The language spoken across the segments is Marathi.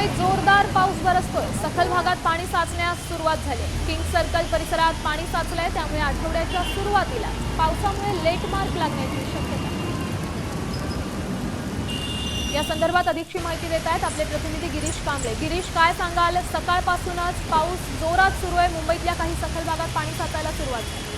मुंबईत जोरदार पाऊस बरसतोय. सखल भागात पाणी साचण्यास सुरुवात झाली. किंग सर्कल परिसरात पाणी साचलंय त्यामुळे आठवड्याच्या सुरुवातीला पावसामुळे लेट मार्क लागण्याची शक्यता. या संदर्भात अधिकची माहिती देत आहेत आपले प्रतिनिधी गिरीश कांबळे. गिरीश काय सांगाल? सकाळपासूनच पाऊस जोरात सुरू आहे. मुंबईतल्या काही सखल भागात पाणी साचायला सुरुवात झाली.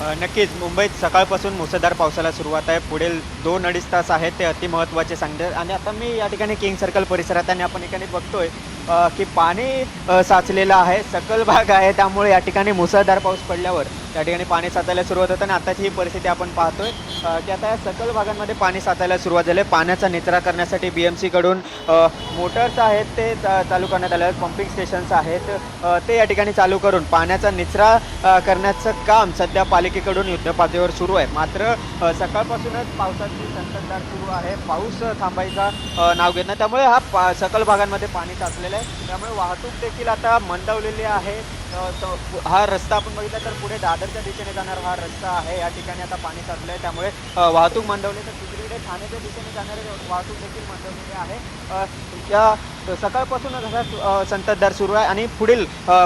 नक्कीच मुंबईत सकाळपासून मुसळधार पावसाला सुरुवात आहे. पुढील दोन अडीच तास आहेत ते अतिमहत्त्वाचे सांगते. आणि आता मी या ठिकाणी किंग सर्कल परिसरात आणि आपण ठिकाणी बघतोय की पाणी साचलेलं आहे. सकल भाग आहे. त्यामुळे या ठिकाणी मुसळधार पाऊस पडल्यावर त्या ठिकाणी पाणी साचायला सुरुवात होतं आणि आताची ही परिस्थिती आपण पाहतोय की आता या सकल भागांमध्ये पाणी साचायला सुरुवात झाली आहे. पाण्याचा निचरा करण्यासाठी बी एम सीकडून मोटर्स आहेत ते चा- चालू करण्यात आले आहेत पंपिंग स्टेशन्स आहेत. ते या ठिकाणी चालू करून पाण्याचा निचरा करण्याचं काम सध्या पालिकेकडून युद्धपातळीवर सुरू आहे. मात्र सकाळपासूनच पावसाची संततधार सुरू आहे. पाऊस थांबायचा नाव घेत नाही. त्यामुळे हा पा सकल भागांमध्ये पाणी साचलेलं आहे. त्यामुळे वाहतूक देखील आता मंदावलेली आहे. तो- हा रस्ता आपण बघितला तर पुढे दादरच्या दिशेने जाणारा हा रस्ता आहे. या ठिकाणी आता पाणी साचलं आहे त्यामुळे वाहतूक मंडवली तर दुसरीकडे ठाण्याच्या दिशेने जाणारी वाहतूक देखील मंडवलेली आहे. या सकाळपासूनच घरात संततधार सुरू आहे आणि पुढील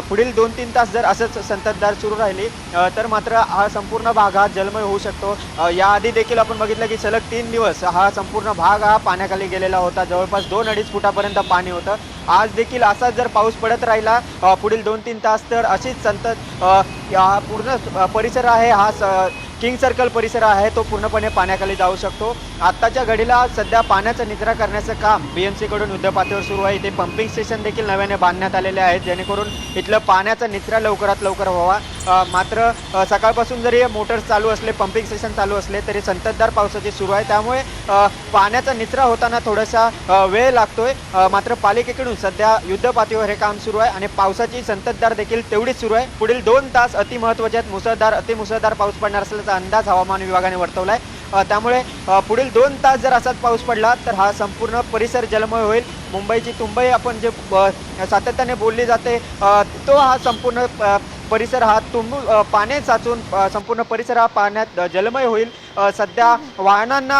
पुढील दोन तीन तास जर असंच संततधार सुरू राहिली तर मात्र हा संपूर्ण भाग हा जलमय होऊ शकतो. याआधी देखील आपण बघितलं की सलग तीन दिवस हा संपूर्ण भाग हा पाण्याखाली गेलेला होता. जवळपास दोन अडीच फुटापर्यंत पाणी होतं. आज देखील असाच जर पाऊस पडत राहिला पुढील दोन तीन तास तर अशीच संतत पूर्ण परिसर आहे हा स किंग सर्कल परिसर आहे तो पूर्णपणे पाण्याखाली जाऊ शकतो. आत्ताच्या घडीला सध्या पाण्याचा निचरा करण्याचं काम बी एम सीकडून युद्धपातळीवर सुरू आहे. इथे पंपिंग स्टेशन देखील नव्याने बांधण्यात आलेले आहेत. जेणेकरून इथलं पाण्याचा निचरा लवकरात लवकर व्हावा. मात्र सकाळपासून जरी मोटर्स चालू असले पंपिंग सेशन चालू असले तरी संततधार पावसाची सुरू आहे. त्यामुळे पाण्याचा निचरा होताना थोडासा वेळ लागतोय. मात्र पालिकेकडून सध्या युद्धपातळीवर हे काम सुरू आहे आणि पावसाची संततधार देखील तेवढीच सुरू आहे. पुढील दोन तास अतिमहत्वाचे आहेत मुसळधार अतिमुसळधार पाऊस पडणार असल्याचा अंदाज हवामान विभागाने वर्तवला आहे त्यामुळे पुढील दोन तास जर असाच पाऊस पडला तर हा संपूर्ण परिसर जलमय होईल. मुंबईची तुंबई आपण जे सातत्याने बोलली जाते तो हा संपूर्ण परिसर हा तुंबू पाण्यात साचून संपूर्ण परिसर हा पाण्यात जलमय होईल. सध्या वाहनांना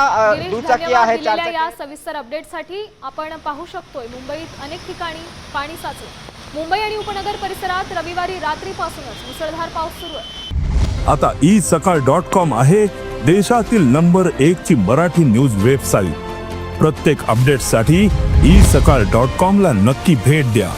दुचाकी आहे या सविस्तर अपडेटसाठी आपण पाहू शकतोय मुंबईत अनेक ठिकाणी पाणी साचलं मुंबई आणि उपनगर परिसरात रविवारी रात्रीपासूनच मुसळधार पाऊस सुरू आहे. आता ई सकाळ डॉट कॉम आहे देशातील नंबर एक ची मराठी न्यूज वेबसाईट. प्रत्येक अपडेटसाठी ई सकाळ डॉट कॉम ला नक्की भेट द्या.